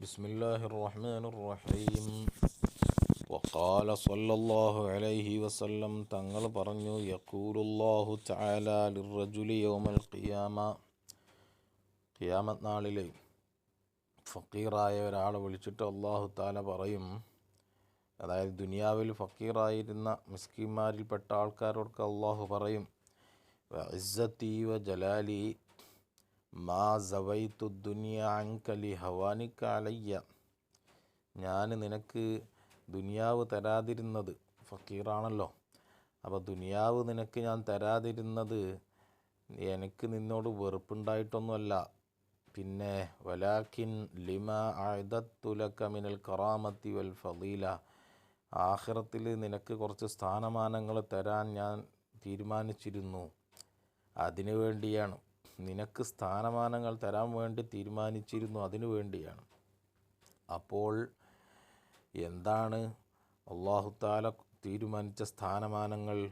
بسم الله الرحمن الرحيم وقال صلى الله عليه وسلم തങ്ങൾ പറഞ്ഞു يقول الله تعالى للرجل يوم القيامة ഖിയാമത്ത് നാളിൽ ഫക്കീറായ ഒരാളെ വിളിച്ചിട്ട് അള്ളാഹു താല പറയും അതായത് ദുനിയാവിൽ ഫക്കീറായിരുന്ന മിസ്കിന്മാരിൽപ്പെട്ട ആൾക്കാരോടൊക്കെ അള്ളാഹു പറയും ഇസ്സത്തി വ ജലാലി മാ സവൈത്തു ദുനിയാ അങ്കലി ഹവാനിക്ക അലയ്യ. ഞാൻ നിനക്ക് ദുനിയാവ് തരാതിരുന്നത് ഫക്കീറാണല്ലോ. അപ്പോൾ ദുനിയാവ് നിനക്ക് ഞാൻ തരാതിരുന്നത് എനിക്ക് നിന്നോട് വെറുപ്പുണ്ടായിട്ടൊന്നുമല്ല. പിന്നെ വലാഖിൻ ലിമ ആയുധത്തുലക്കമിനൽ കറാമത്തി വൽ ഫലീല ആഖിറത്തിൽ നിനക്ക് കുറച്ച് സ്ഥാനമാനങ്ങൾ തരാൻ ഞാൻ തീരുമാനിച്ചിരുന്നു. അതിനു വേണ്ടിയാണ്. നിനക്ക് സ്ഥാനമാനങ്ങൾ തരാൻ വേണ്ടി തീരുമാനിച്ചിരുന്നു അതിനു വേണ്ടിയാണ്. അപ്പോൾ എന്താണ് അള്ളാഹുത്താല തീരുമാനിച്ച സ്ഥാനമാനങ്ങൾ?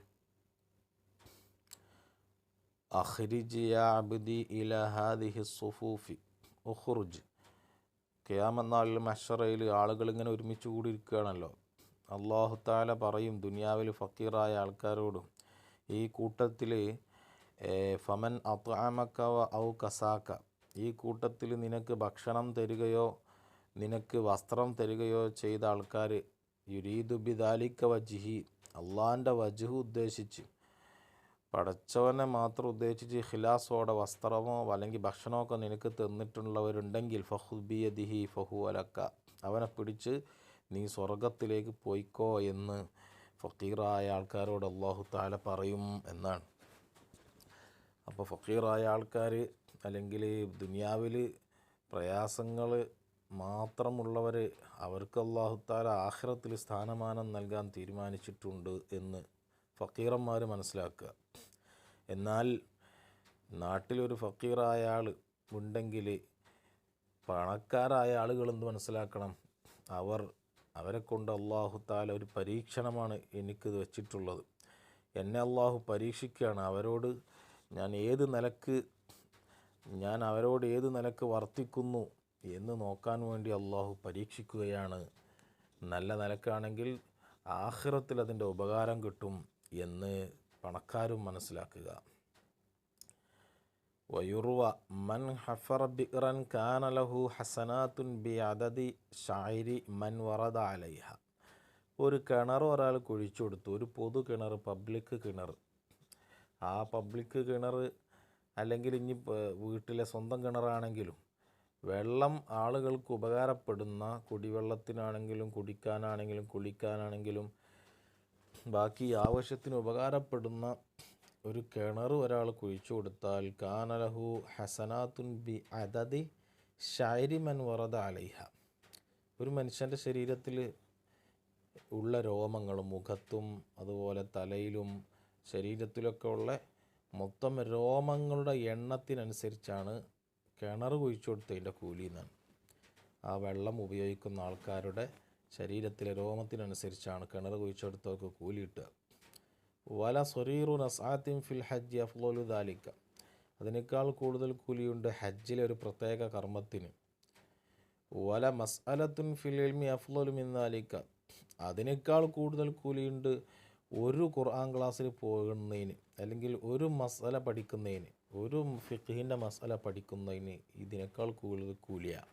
സുഫൂഫി ഉഖ്റുജ്. ഖിയാമന്നാളിൽ മഷറയിൽ ആളുകൾ ഇങ്ങനെ ഒരുമിച്ച് കൂടിയിരിക്കുകയാണല്ലോ. അള്ളാഹു താല പറയും ദുനിയാവിൽ ഫക്കീറായ ആൾക്കാരോടും ഈ കൂട്ടത്തിൽ ഫമൻ അത്രാമക്ക വ ഔ കസാക്ക. ഈ കൂട്ടത്തിൽ നിനക്ക് ഭക്ഷണം തരികയോ നിനക്ക് വസ്ത്രം തരികയോ ചെയ്ത ആൾക്കാർ യുരീദു ദാലിക്ക വജിഹി അള്ളാന്റെ വജുഹു ഉദ്ദേശിച്ച് പടച്ചവനെ മാത്രം ഉദ്ദേശിച്ച് ഖിലാസോടെ വസ്ത്രമോ അല്ലെങ്കിൽ ഭക്ഷണമോ ഒക്കെ നിനക്ക് തന്നിട്ടുള്ളവരുണ്ടെങ്കിൽ ഫഹുബിയദിഹി ഫഹു അലക്ക. അവനെ പിടിച്ച് നീ സ്വർഗത്തിലേക്ക് പോയിക്കോ എന്ന് ഫക്കീറായ ആൾക്കാരോട് അള്ളാഹു താല പറയും എന്നാണ്. അപ്പോൾ ഫക്കീറായ ആൾക്കാർ അല്ലെങ്കിൽ ദുനിയാവിൽ പ്രയാസങ്ങൾ മാത്രമുള്ളവർ അവർക്ക് അള്ളാഹുത്താല ആഹ്റത്തിൽ സ്ഥാനമാനം നൽകാൻ തീരുമാനിച്ചിട്ടുണ്ട് എന്ന് ഫക്കീറന്മാർ മനസ്സിലാക്കുക. എന്നാൽ നാട്ടിലൊരു ഫക്കീറായ ആൾ ഉണ്ടെങ്കിൽ പണക്കാരായ ആളുകൾ എന്ത് മനസ്സിലാക്കണം? അവർ അവരെ കൊണ്ട് അള്ളാഹു താല ഒരു പരീക്ഷണമാണ് എനിക്കിത് വെച്ചിട്ടുള്ളത്. എന്നെ അള്ളാഹു പരീക്ഷിക്കുകയാണ്. അവരോട് ഞാൻ ഏത് നിലയ്ക്ക് ഞാൻ അവരോട് ഏത് നിലയ്ക്ക് വർത്തിക്കുന്നു എന്ന് നോക്കാൻ വേണ്ടി അള്ളാഹു പരീക്ഷിക്കുകയാണ്. നല്ല നിലക്കാണെങ്കിൽ ആഹ്റത്തിൽ അതിന്റെ ഉപകാരം കിട്ടും എന്ന് പണക്കാരും മനസ്സിലാക്കുക. വയുറുവ മൻ ഹഫർ ബിറൻ കാനലഹു ഹസനാത്തുൻ ബി അദതി ഷായിരി മൻ വറദ അലൈഹ. ഒരു കിണർ ഒരാൾ കുഴിച്ചു കൊടുത്തു. ഒരു പൊതു കിണർ പബ്ലിക് കിണർ. ആ പബ്ലിക് കിണർ അല്ലെങ്കിൽ ഇനി വീട്ടിലെ സ്വന്തം കിണറാണെങ്കിലും വെള്ളം ആളുകൾക്ക് ഉപകാരപ്പെടുന്ന കുടിവെള്ളത്തിനാണെങ്കിലും കുടിക്കാനാണെങ്കിലും കുളിക്കാനാണെങ്കിലും ബാക്കി ആവശ്യത്തിന് ഉപകാരപ്പെടുന്ന ഒരു കിണർ ഒരാൾ കുഴിച്ചു കൊടുത്താൽ കാനലഹു ഹസനാത്തുൻ ബി അതതി ഷൈരിമൻ വറദ അലൈഹ. ഒരു മനുഷ്യന്റെ ശരീരത്തിൽ ഉള്ള രോമങ്ങളും മുഖത്തും അതുപോലെ തലയിലും ശരീരത്തിലൊക്കെ ഉള്ള മൊത്തം രോമങ്ങളുടെ എണ്ണത്തിനനുസരിച്ചാണ് കിണർ കുഴിച്ചു കൊടുത്തതിന്റെ കൂലി എന്നാണ്. ആ വെള്ളം ഉപയോഗിക്കുന്ന ആൾക്കാരുടെ ശരീരത്തിലെ രോമത്തിനനുസരിച്ചാണ് കിണർ കുഴിച്ചെടുത്തവർക്ക് കൂലി കിട്ടുക. വല സൊറീറു നസാത്തിൻ ഫിൽ ഹജ്ജ് അഫ്ലോലു ദാലിക്ക. അതിനേക്കാൾ കൂടുതൽ കൂലിയുണ്ട് ഹജ്ജിലെ ഒരു പ്രത്യേക കർമ്മത്തിന്. വല മസ്അലത്തുൻ ഫിൽ എൽമി അഫ്ലോലു മിന്നാലിക്ക അതിനേക്കാൾ കൂടുതൽ കൂലിയുണ്ട് ഒരു ഖുർആൻ ക്ലാസ്സിൽ പോകുന്നതിന് അല്ലെങ്കിൽ ഒരു മസല പഠിക്കുന്നതിന് ഒരു ഫിഖിന്റെ മസല പഠിക്കുന്നതിന് ഇതിനേക്കാൾ കൂടുതൽ കൂലിയാണ്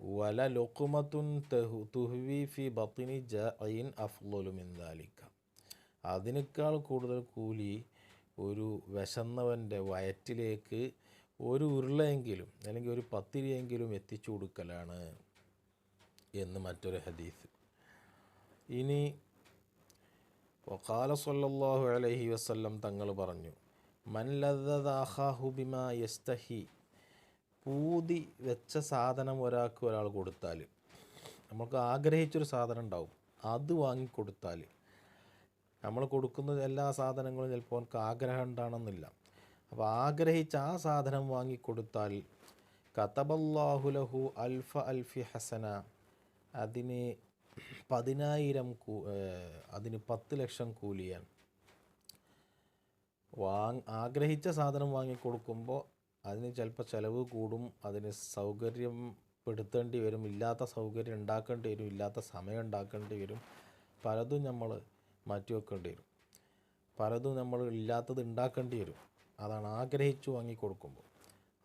വല ലൊക്കുമത്തുൻ തെഹു തുഹ്വി ഫി ബത്തിനി ജൈൻ അഫ്ലുലു മിന്ദാലിക്ക അതിനേക്കാൾ കൂടുതൽ കൂലി ഒരു വിശന്നവന്റെ വയറ്റിലേക്ക് ഒരു ഉരുളയെങ്കിലും അല്ലെങ്കിൽ ഒരു പത്തിരിയെങ്കിലും എത്തിച്ചു കൊടുക്കലാണ് എന്ന് മറ്റൊരു ഹദീസ്. ഇനി വക്കാല സല്ലല്ലാഹു അലഹി വസ്ല്ലം തങ്ങൾ പറഞ്ഞു മൻ ലദ്ദാഹു ബിമ യസ്തഹി. പൂതി വെച്ച സാധനം ഒരാൾക്ക് ഒരാൾ കൊടുത്താൽ നമുക്ക് ആഗ്രഹിച്ചൊരു സാധനം ഉണ്ടാവും അത് വാങ്ങിക്കൊടുത്താൽ നമ്മൾ കൊടുക്കുന്ന എല്ലാ സാധനങ്ങളും ചിലപ്പോൾ അവർക്ക് ആഗ്രഹം ഉണ്ടാണെന്നില്ല. അപ്പോൾ ആഗ്രഹിച്ച ആ സാധനം വാങ്ങിക്കൊടുത്താൽ കതബല്ലാഹുലഹു അൽഫ അൽഫി ഹസന. അതിന് പതിനായിരം കൂ അതിന് പത്ത് ലക്ഷം കൂലിയാണ്. വാങ് ആഗ്രഹിച്ച സാധനം വാങ്ങിക്കൊടുക്കുമ്പോൾ അതിന് ചിലപ്പോൾ ചിലവ് കൂടും അതിന് സൗകര്യം പെടുത്തേണ്ടി വരും ഇല്ലാത്ത സൗകര്യം ഉണ്ടാക്കേണ്ടി വരും ഇല്ലാത്ത സമയം ഉണ്ടാക്കേണ്ടി വരും. പലതും നമ്മൾ മാറ്റിവെക്കേണ്ടി വരും. പലതും നമ്മൾ ഇല്ലാത്തത് ഉണ്ടാക്കേണ്ടി വരും. അതാണ് ആഗ്രഹിച്ചു വാങ്ങിക്കൊടുക്കുമ്പോൾ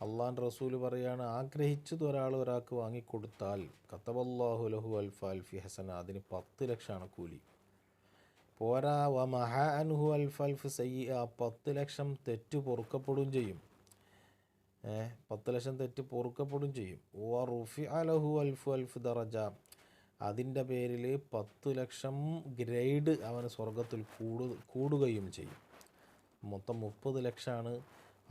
അള്ളാൻ റസൂൽ പറയാണ് ആഗ്രഹിച്ചത് ഒരാൾ ഒരാൾക്ക് വാങ്ങിക്കൊടുത്താൽ കത്തബല്ലാഹു ലഹു അൽഫ അൽഫി ഹസന അതിന് പത്ത് ലക്ഷമാണ് കൂലി. പോരാ വ മഹാ അൻഹു അൽഫ അൽഫ് സയ്യ പത്ത് ലക്ഷം തെറ്റ് പൊറുക്കപ്പെടുകയും ചെയ്യും. പത്ത് ലക്ഷം തെറ്റ് പൊറുക്കപ്പെടുകയും ചെയ്യും. വ റുഫി അലഹു അൽഫു അൽഫ് ദറജ അതിന്റെ പേരിൽ പത്ത് ലക്ഷം ഗ്രേഡ് അവന് സ്വർഗത്തിൽ കൂടു കൂടുകയും ചെയ്യും. മൊത്തം മുപ്പത് ലക്ഷമാണ്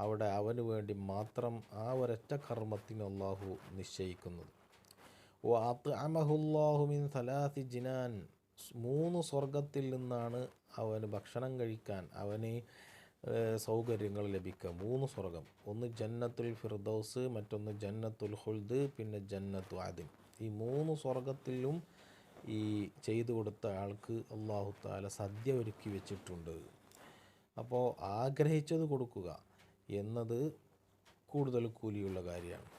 അവിടെ അവന് വേണ്ടി മാത്രം ആ ഒരൊറ്റ കർമ്മത്തിന് അള്ളാഹു നിശ്ചയിക്കുന്നത്. ഓ അമഹുല്ലാഹുമിൻ സലാസി ജിനാൻ. മൂന്ന് സ്വർഗത്തിൽ നിന്നാണ് അവന് ഭക്ഷണം കഴിക്കാൻ അവന് സൗകര്യങ്ങൾ ലഭിക്കുക. മൂന്ന് സ്വർഗം ഒന്ന് ജന്നത്തുൽ ഫിർദൗസ് മറ്റൊന്ന് ജന്നത്തുൽ ഹുൽദ് പിന്നെ ജന്നത്തു ആദിൻ ഈ മൂന്ന് സ്വർഗത്തിലും ഈ ചെയ്തു കൊടുത്ത ആൾക്ക് അള്ളാഹു താല സദ്യ ഒരുക്കി വെച്ചിട്ടുണ്ട്. അപ്പോൾ ആഗ്രഹിച്ചത് കൊടുക്കുക. എന്നത് കൂടുതൽ കൂലിയുള്ള കാര്യമാണ്.